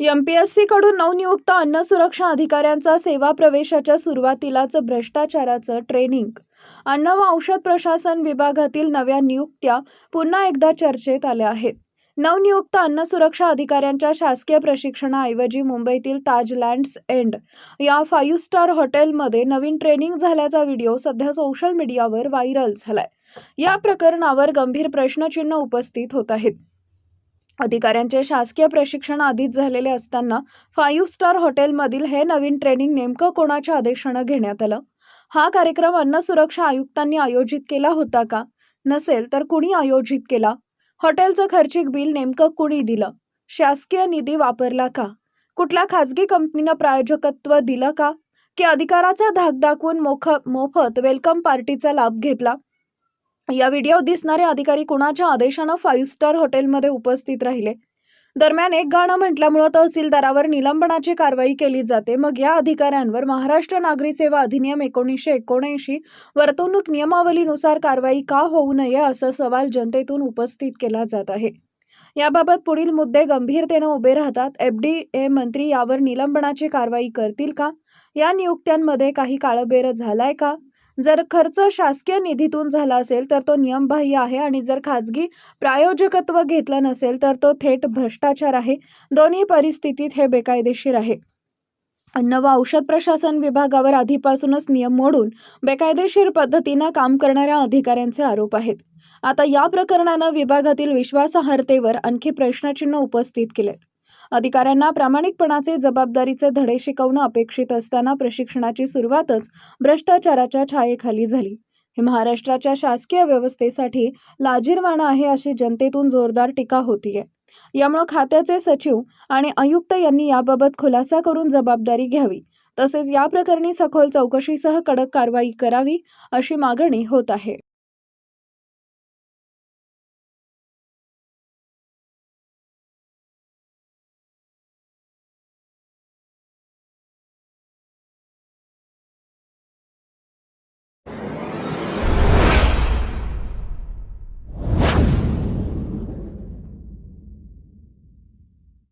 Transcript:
M P S सीकडून नवनियुक्त अन्न सुरक्षा अधिकाऱ्यांचा सेवा प्रवेशाच्या सुरुवातीलाच भ्रष्टाचाराचं ट्रेनिंग अन्न व औषध प्रशासन विभागातील नव्या नियुक्त्या पुन्हा एकदा चर्चेत आल्या आहेत. नवनियुक्त अन्न सुरक्षा अधिकाऱ्यांच्या शासकीय प्रशिक्षणाऐवजी मुंबईतील ताज लँड्स एंड या फाईव्ह स्टार हॉटेलमध्ये नवीन ट्रेनिंग झाल्याचा व्हिडिओ सध्या सोशल मीडियावर व्हायरल झालाय. या प्रकरणावर गंभीर प्रश्नचिन्ह उपस्थित होत आहेत. अधिकाऱ्यांचे शासकीय प्रशिक्षण आधीच झालेले असताना फाईव्ह स्टार हॉटेलमधील हे नवीन ट्रेनिंग नेमकं कोणाच्या आदेशानं घेण्यात आलं? हा कार्यक्रम अन्न सुरक्षा आयुक्तांनी आयोजित केला होता का? नसेल तर कुणी आयोजित केला? हॉटेलचं खर्चिक बिल नेमकं कुणी दिलं? शासकीय निधी वापरला का? कुठल्या खाजगी कंपनीनं प्रायोजकत्व दिलं का? की अधिकाराचा धाक दाखवून मोख मोफत वेलकम पार्टीचा लाभ घेतला? या व्हिडिओ दिसणारे अधिकारी कुणाच्या आदेशानं फाईव्ह स्टार हॉटेलमध्ये उपस्थित राहिले? दरम्यान एक गाणं म्हटल्यामुळं तहसीलदारावर निलंबनाची कारवाई केली जाते. मग या अधिकाऱ्यांवर महाराष्ट्र नागरी सेवा अधिनियम एकोणीसशे एकोणऐंशी वर्तवणूक नियमावलीनुसार कारवाई का होऊ नये असा सवाल जनतेतून उपस्थित केला जात आहे. याबाबत पुढील मुद्दे गंभीरतेनं उभे राहतात. एफ डी ए मंत्री यावर निलंबनाची कारवाई करतील का? या नियुक्त्यांमध्ये काही काळबेर झालाय का? जर खर्च शासकीय निधीतून झाला असेल तर तो नियमबाह्य आहे आणि जर खाजगी प्रायोजकत्व घेतलं नसेल तर तो थेट भ्रष्टाचार आहे. दोन्ही परिस्थितीत हे बेकायदेशीर आहे. अन्न व औषध प्रशासन विभागावर आधीपासूनच नियम मोडून बेकायदेशीर पद्धतीनं काम करणाऱ्या अधिकाऱ्यांचे आरोप आहेत. आता या प्रकरणानं विभागातील विश्वासार्हतेवर आणखी प्रश्नचिन्ह उपस्थित केलेत. अधिकाऱ्यांना प्रामाणिकपणाचे जबाबदारीचे धडे शिकवणं अपेक्षित असताना प्रशिक्षणाची सुरुवातच भ्रष्टाचाराच्या छायेखाली झाली. हे महाराष्ट्राच्या शासकीय व्यवस्थेसाठी लाजीरवाणं आहे अशी जनतेतून जोरदार टीका होतीये. यामुळे खात्याचे सचिव आणि आयुक्त यांनी याबाबत खुलासा करून जबाबदारी घ्यावी. तसेच या प्रकरणी सखोल चौकशीसह कडक कारवाई करावी अशी मागणी होत आहे.